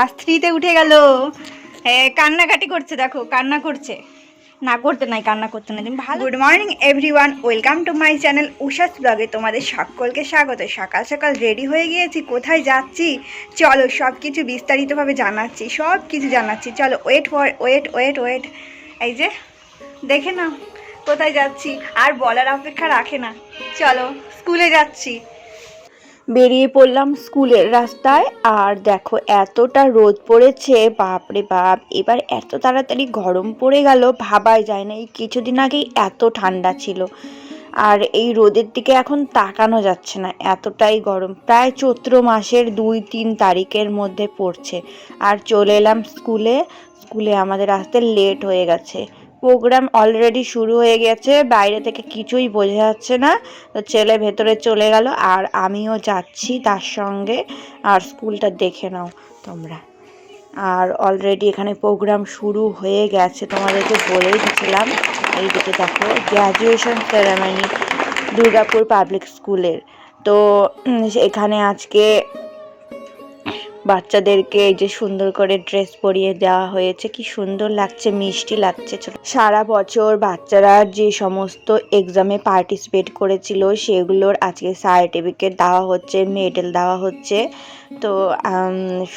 Class থ্রিতে উঠে গেল। কান্নাকাটি করছে, দেখো, কান্না করছে। না করতে নাই, কান্না করতে নাই। তুমি ভালো good morning everyone welcome to my channel উষাস ব্লগে তোমাদের সকলকে স্বাগত। সকাল সকাল রেডি হয়ে গিয়েছি, কোথায় যাচ্ছি? চলো সব কিছু বিস্তারিতভাবে জানাচ্ছি সব কিছু জানাচ্ছি। চলো wait for wait wait wait এই যে, দেখে নাও, কোথায় যাচ্ছি? আর বলার অপেক্ষা রাখে না। চলো স্কুলে যাচ্ছি। বেরিয়ে পড়লাম স্কুলের রাস্তায়। আর দেখো, এতটা রোদ পড়েছে, বাপরে বাপ। এবার এত তাড়াতাড়ি গরম পড়ে গেল, ভাবাই যায় না। এই কিছুদিন আগেই এত ঠান্ডা ছিল। আর এই রোদের দিকে এখন তাকানো যাচ্ছে না। এতটাই গরম। প্রায় চৈত্র মাসের দুই, তিন তারিখের মধ্যে পড়ছে। আর চলে এলাম স্কুলে। স্কুলে আমাদের আসতে লেট হয়ে গেছে। প্রোগ্রাম অলরেডি শুরু হয়ে গেছে, বাইরে থেকে কিছুই বোঝা যাচ্ছে না। তো ছেলে ভেতরে চলে গেল আর আমিও যাচ্ছি তার সঙ্গে। আর স্কুলটা দেখে নাও তোমরা। আর অলরেডি এখানে প্রোগ্রাম শুরু হয়ে গেছে, তোমাদেরকে বলেই দিয়েছিলাম এইদিকে দেখো গ্র্যাজুয়েশন সেরেমনি দুর্গাপুর পাবলিক স্কুলের তো এখানে আজকে বাচ্চাদেরকে এই যে সুন্দর করে ড্রেস পরিয়ে দেওয়া হয়েছে, কি সুন্দর লাগছে, মিষ্টি লাগছে সারা বছর বাচ্চারা যে সমস্ত এক্সামে পার্টিসিপেট করেছিল, সেগুলোর আজকে সার্টিফিকেট দেওয়া হচ্ছে মেডেল দেওয়া হচ্ছে। তো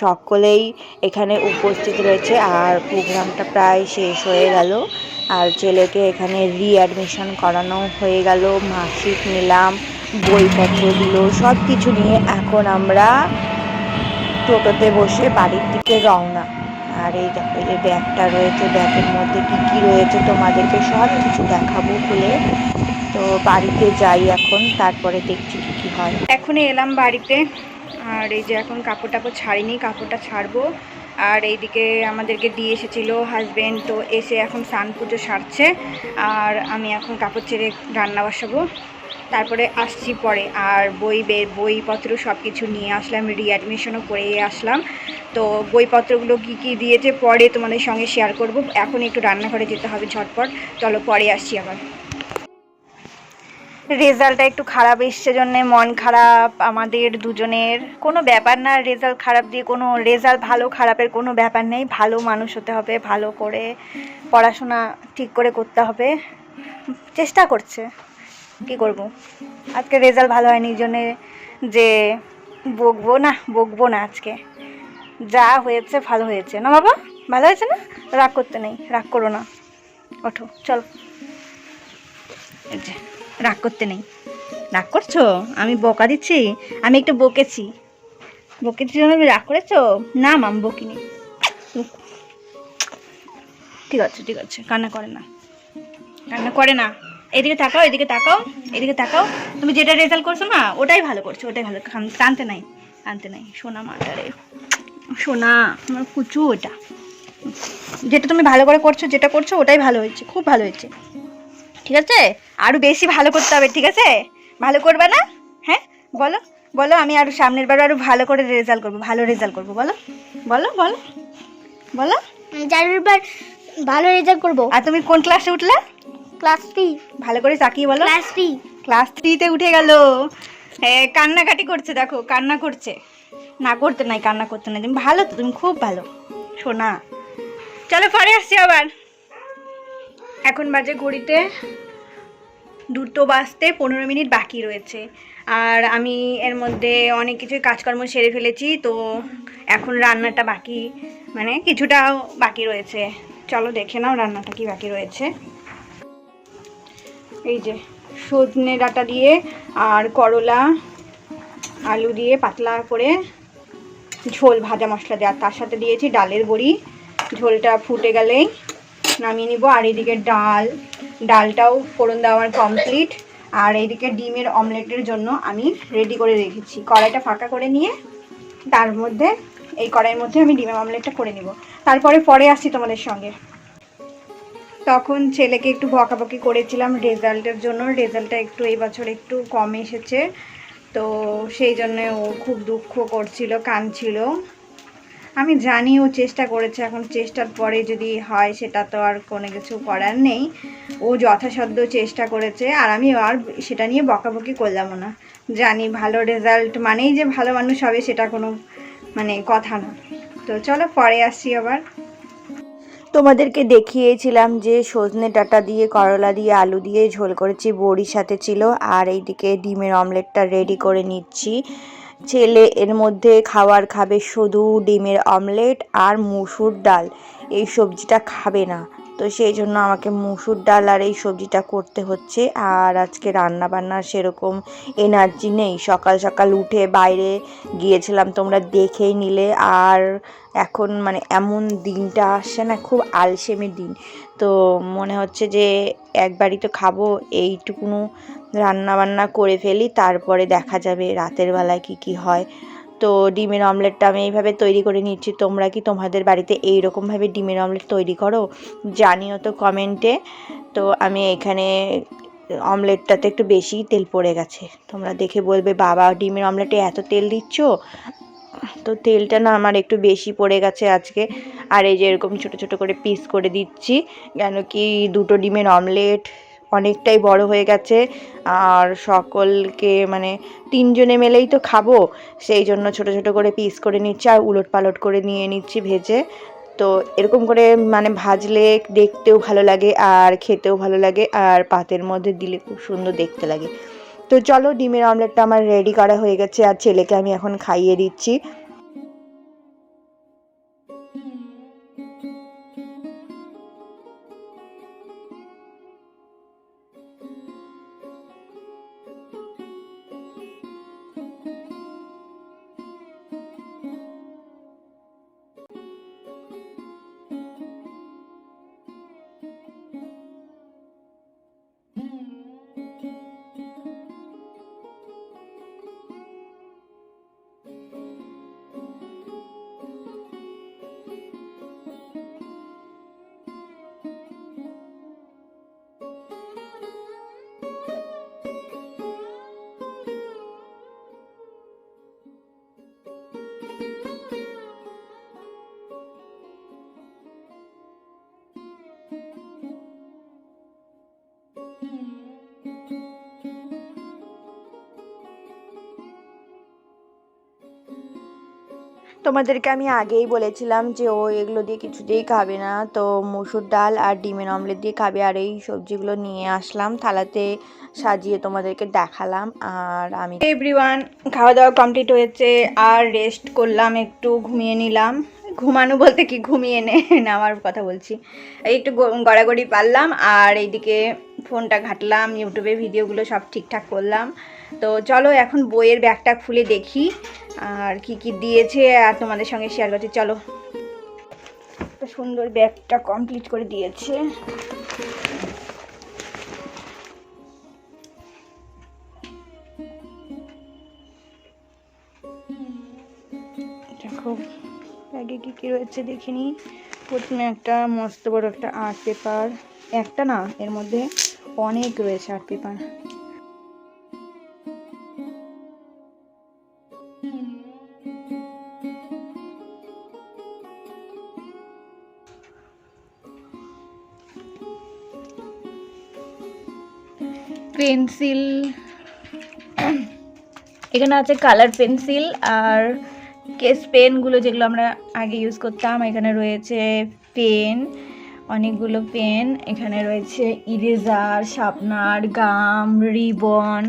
সকলেই এখানে উপস্থিত রয়েছে আর প্রোগ্রামটা প্রায় শেষ হয়ে গেল। আর ছেলেকে এখানে রিঅ্যাডমিশন করানো হয়ে গেল মার্কশিট নিলাম বইপত্র দিল সব কিছু নিয়ে এখন আমরা টোটোতে বসে বাড়ির দিকে রওনা। আর এই দেখো যে ব্যাগটা রয়েছে, ব্যাগের মধ্যে কি কি রয়েছে তোমাদেরকে সব কিছু দেখাবো খুলে। তো বাড়িতে যাই এখন, তারপরে দেখছি কি কি হয়। এখন এলাম বাড়িতে, আর এই যে এখন কাপড় টাপড় ছাড়িনি, কাপড়টা ছাড়বো। আর এইদিকে আমাদেরকে দিয়ে এসেছিল হাজবেন্ড তো এসে এখন স্নান পুজো সারছে। আর আমি এখন কাপড় ছেড়ে রান্না বসাবো। তারপরে আসছি পরে আর বই বে বইপত্র সব কিছু নিয়ে আসলাম রিঅ্যাডমিশনও করে আসলাম। তো বইপত্রগুলো কী কী দিয়েছে পরে তোমাদের সঙ্গে শেয়ার করব। এখন একটু রান্নাঘরে যেতে হবে ঝটপট। চলো পরে আসছি আবার। রেজাল্টটা একটু খারাপ এসছে জন্যে, মন খারাপ, আমাদের দুজনের। কোনো ব্যাপার না, রেজাল্ট খারাপ দিয়ে কোনো রেজাল্ট ভালো, খারাপের কোনো ব্যাপার নেই। ভালো মানুষ হতে হবে, ভালো করে পড়াশোনা ঠিক করে করতে হবে। চেষ্টা করছে। কি করব? আজকে রেজাল্ট ভালো হয়নি জন্যে যে বকবো না বকবো না আজকে। যা হয়েছে ভালো হয়েছে। না বাবা? ভালো হয়েছে না? রাগ করতে নেই, রাগ করো না। ওঠো, চলো। রাগ করতে নেই। রাগ করছ? আমি বকা দিচ্ছি? আমি একটু বকেছি। বকেছি জন্য তুমি রাগ করেছ? না মাম বকিনি। ঠিক আছে ঠিক আছে। কান্না করে না। কান্না করে না। এদিকে তাকাও এদিকে তাকাও এদিকে তাকাও। তুমি যেটা রেজাল্ট করছ না ওটাই ভালো করছ ওটাই ভালো। কানতে নাই কানতে নাই। সোনা মাটারে সোনা আমার কুচু ওটা যেটা তুমি ভালো করে করছ যেটা করছ ওটাই ভালো হয়েছে খুব ভালো হয়েছে। ঠিক আছে? আরও বেশি ভালো করতে হবে ঠিক আছে? ভালো করবে না? হ্যাঁ? বলো বলো আমি আরও সামনের বার আরও ভালো করে রেজাল্ট করব ভালো রেজাল্ট করব বলো বলো বলো বলো। চারবার ভালো রেজাল্ট করব। আর তুমি কোন ক্লাসে উঠলে? Class three. ভালো করে তাকিয়ে বলো। Class three. ক্লাস থ্রিতে উঠে গেল। হ্যাঁ কান্নাকাটি করছে দেখো কান্না করছে। না করতে নাই কান্না করতে নাই। তুমি ভালো তো তুমি খুব ভালো। শোনা চলো পরে আসছি আবার। এখন বাজে ঘড়িতে দুটো বাজতে পনেরো মিনিট বাকি রয়েছে। আর আমি এর মধ্যে অনেক কিছুই কাজকর্ম সেরে ফেলেছি তো এখন রান্নাটা বাকি মানে কিছুটা বাকি রয়েছে। চলো দেখে নাও রান্নাটা কি বাকি রয়েছে। এই যে সজনে ডাঁটা দিয়ে আর করলা, আলু দিয়ে পাতলা করে ঝোল, ভাজা মশলা দেওয়া। তার সাথে দিয়েছি ডালের বড়ি। ঝোলটা ফুটে গেলেই নামিয়ে নিব। আর এদিকে ডাল, ডালটাও ফোড়ন দেওয়া আমার কমপ্লিট আর এইদিকে ডিমের অমলেটের জন্য আমি রেডি করে রেখেছি। কড়াইটা ফাঁকা করে নিয়ে তার মধ্যে, এই কড়াইয়ের মধ্যে আমি ডিমের অমলেটটা করে নিব। তারপরে পরে আসছি তোমাদের সঙ্গে। তখন ছেলেকে একটু বকাবকি করেছিলাম রেজাল্টের জন্য। রেজাল্টটা একটু এই বছর একটু কম এসেছে। তো সেই জন্য ও খুব দুঃখ করছিল, কাঁদছিল। আমি জানি ও চেষ্টা করেছে, এখন চেষ্টার পরে যদি হয় সেটা তো আর কোনো কিছু করার নেই। ও যথাসাধ্য চেষ্টা করেছে আর আমি আর সেটা নিয়ে বকাবকি করলামও না। জানি ভালো রেজাল্ট মানেই যে ভালো মানুষ হবে সেটা কোনো মানে কথা না। তো চলো পরে আসছি আবার। তোমাদেরকে দেখিয়েছিলাম যে সজনে ডাটা দিয়ে, করলা দিয়ে, আলু দিয়ে ঝোল করেছি, বড়ির সাথে ছিল। আর এইদিকে ডিমের অমলেটটা রেডি করে নিচ্ছি। ছেলে এর মধ্যে খাওয়ার খাবে শুধু ডিমের অমলেট আর মুসুর ডাল। এই সবজিটা খাবে না। তো সেই জন্য আমাকে মুসুর ডাল আর এই সবজিটা করতে হচ্ছে। আর আজকে রান্না বান্নার সেরকম এনার্জি নেই। সকাল সকাল উঠে বাইরে গিয়েছিলাম তোমরা দেখেই নিলে। আর এখন মানে এমন দিনটা আসছে না, খুব আলসেমি দিন। তো মনে হচ্ছে যে একবারই তো খাব, এইটুকুনো রান্না বান্না করে ফেলি, তারপরে দেখা যাবে রাতের বেলায় কি কি হয়। তো ডিমের অমলেটটা আমি এইভাবে তৈরি করে নিচ্ছি। তোমরা কি তোমাদের বাড়িতে এই রকমভাবে ডিমের অমলেট তৈরি করো? জানিও তো কমেন্টে। তো আমি এখানে অমলেটটাতে একটু বেশি তেল পড়ে গেছে। তোমরা দেখে বলবে, বাবা, ডিমের অমলেটে এত তেল দিচ্ছ? তো তেলটা না আমার একটু বেশি পড়ে গেছে আজকে। আর এই যে এরকম ছোটো ছোটো করে পিস করে দিচ্ছি। কেন কি দুটো ডিমের অমলেট অনেকটাই বড় হয়ে গেছে। আর সকলকে মানে তিনজনে মিলেই তো খাব, সেই জন্য ছোট ছোট করে পিস করে নিচ্ছি আর উলট পালট করে নিয়ে নিচ্ছি ভেজে। তো এরকম করে মানে ভাজলে দেখতেও ভালো লাগে আর খেতেও ভালো লাগে আর পাতের মধ্যে দিলে খুব সুন্দর দেখতে লাগে। তো চলো ডিমের অমলেটটা আমার রেডি করা হয়ে গেছে আর ছেলেকে আমি এখন খাইয়ে দিচ্ছি। তোমাদেরকে আমি আগেই বলেছিলাম যে ও এগুলো দিয়ে কিছুতেই খাবে না। তো মুসুর ডাল আর ডিমের অমলেট দিয়ে খাবে আর এই সবজিগুলো নিয়ে আসলাম। থালাতে সাজিয়ে তোমাদেরকে দেখালাম। আর আমি এভরিওয়ান খাওয়া দাওয়া কমপ্লিট হয়েছে। আর রেস্ট করলাম, একটু ঘুমিয়ে নিলাম। ঘুমানো বলতে কি? ঘুমিয়ে নে, নেওয়ার কথা বলছি। এই একটু গড়াগড়ি পারলাম। আর এইদিকে ফোনটা ঘাটলাম ইউটিউবে ভিডিওগুলো সব ঠিকঠাক করলাম। তো চলো এখন বইয়ের ব্যাগটা খুলে দেখি। আর কি কি দিয়েছে, আর তোমাদের সঙ্গে শেয়ার করছি। চলো। সুন্দর ব্যাগটা কমপ্লিট করে দিয়েছে। দেখো, ব্যাগে কী কী রয়েছে দেখিনি প্রথমে একটা মস্ত বড় একটা আর্ট পেপার একটা না, এর মধ্যে অনেক রয়েছে আর্ট পেপার পেন্সিল। এখানে আছে কালার পেন্সিল আর কেস পেনগুলো যেগুলো আমরা আগে ইউজ করতাম, এখানে রয়েছে পেন, অনেকগুলো পেন, এখানে রয়েছে ইরেজার শার্পনার গাম রিবন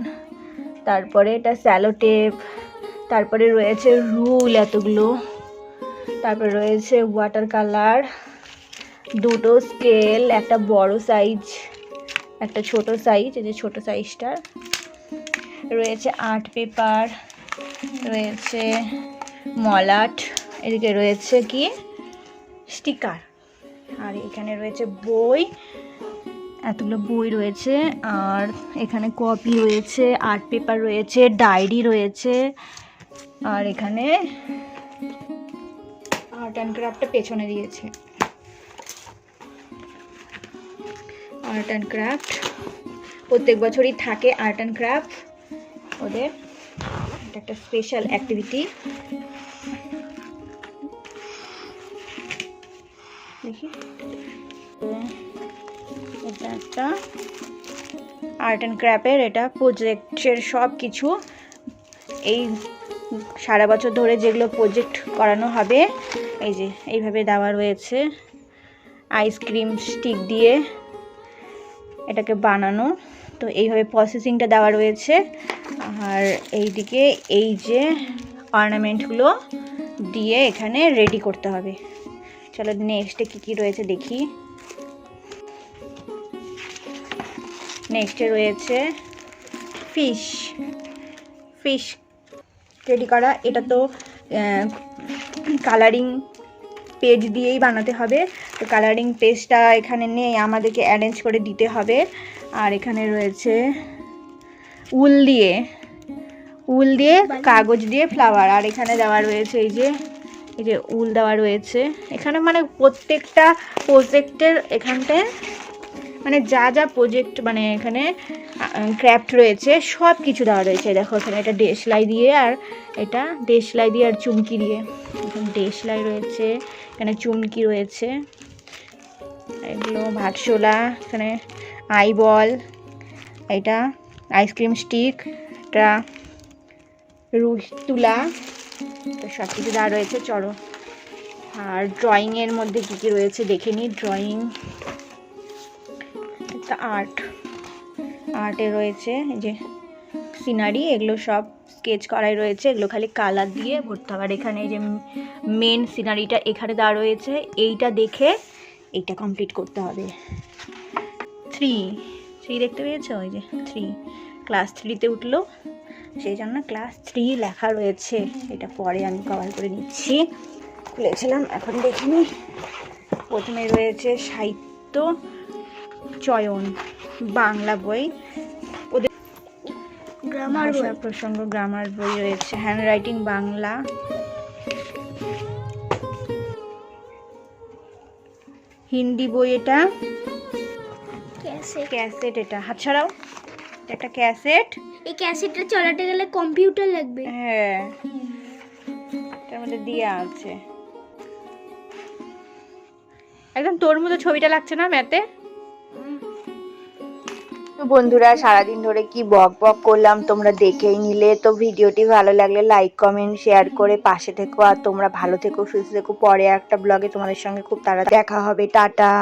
তারপরে এটা স্যালো টেপ তারপরে রয়েছে রুল এতগুলো, তারপরে রয়েছে ওয়াটার কালার দুটো স্কেল একটা বড় সাইজ একটা ছোট সাইজ এই যে ছোট সাইজটা রয়েছে আর্ট পেপার, রয়েছে মলাট, এদিকে রয়েছে কি? স্টিকার। আর এখানে রয়েছে বই, এতগুলো বই রয়েছে। আর এখানে কপি রয়েছে আর্ট পেপার রয়েছে, ডায়েরি রয়েছে। আর এখানে আর্ট অ্যান্ড ক্রাফটটা পেছনে দিয়েছে। Art and craft. প্রত্যেক বছরই থাকে আর্ট অ্যান্ড ক্রাফট। ওদের এটা একটা স্পেশাল অ্যাক্টিভিটি। দেখি। এটা একটা আর্ট অ্যান্ড ক্রাফটের এটা প্রজেক্টের সব কিছু। এই সারা বছর ধরে যেগুলো প্রজেক্ট করানো হবে, এই যে এইভাবে দেওয়া রয়েছে। আইসক্রিম স্টিক দিয়ে এটাকে বানানো। তো এইভাবে প্রসেসিংটা দেওয়া রয়েছে। আর এইদিকে এই যে অর্নামেন্টগুলো দিয়ে এখানে রেডি করতে হবে। চলো নেক্সটে কী কী রয়েছে দেখি। নেক্সটে রয়েছে ফিশ ফিশ রেডি করা। এটা তো কালারিং পেজ দিয়েই বানাতে হবে। তো কালারিং পেজটা এখানে নেই, আমাদেরকে অ্যারেঞ্জ করে দিতে হবে। আর এখানে রয়েছে উল দিয়ে উল দিয়ে, কাগজ দিয়ে ফ্লাওয়ার আর এখানে দেওয়া রয়েছে এই যে এই যে উল দেওয়া রয়েছে। এখানে মানে প্রত্যেকটা প্রজেক্টের এখানটায় মানে যা যা প্রজেক্ট মানে এখানে ক্র্যাফট রয়েছে, সব কিছু দেওয়া রয়েছে। দেখো এখানে এটা দেশলাই দিয়ে আর এটা দেশলাই দিয়ে আর চুমকি দিয়ে। এখানে দেশলাই রয়েছে, এখানে চুমকি রয়েছে, এগুলো ভাটশোলা এখানে আই বল এটা আইসক্রিম স্টিক, এটা রুশ তুলা, তো সব কিছু দেওয়া রয়েছে, চলো। আর ড্রয়িংয়ের মধ্যে কী কী রয়েছে দেখে নিই ড্রয়িং আর্ট। আর্টে রয়েছে যে সিনারি, এগুলো সব স্কেচ করাই রয়েছে, এগুলো খালি কালার দিয়ে ভরতে হবে। আর এখানে যে মেন সিনারিটা এখানে দেওয়া রয়েছে, এইটা দেখে এইটা কমপ্লিট করতে হবে। থ্রি থ্রি দেখতে পেয়েছ? ওই যে থ্রি, ক্লাস থ্রিতে উঠল। সেই জন্য ক্লাস থ্রি লেখা রয়েছে, এটা পরে আমি কভার করে নিচ্ছি। খুলেছিলাম, এখন দেখিনি। প্রথমে রয়েছে সাহিত্য চয়ন বাংলা বই। ওদের গ্রামার প্রসঙ্গ গ্রামার বই রয়েছে। Hand writing Bangla. হিন্দি বই এটা। ক্যাসেট এটা। হাত ছাড়াও একটা ক্যাসেট এই ক্যাসেটটা চালাতে গেলে কম্পিউটার লাগবে। হ্যাঁ। এটার মধ্যে দেওয়া আছে। একদম তোর মতো ছবিটা লাগছে না ম্যাতে তো বন্ধুরা, সারাদিন ধরে কি বক বক করলাম, তোমরা দেখেই নিলে। তো ভিডিওটি ভালো লাগলে লাইক কমেন্ট শেয়ার করে পাশে থেকো। আর তোমরা ভালো থেকো, সুস্থ থেকো। পরে একটা ব্লগে তোমাদের সঙ্গে খুব তাড়াতাড়ি দেখা হবে। টাটা।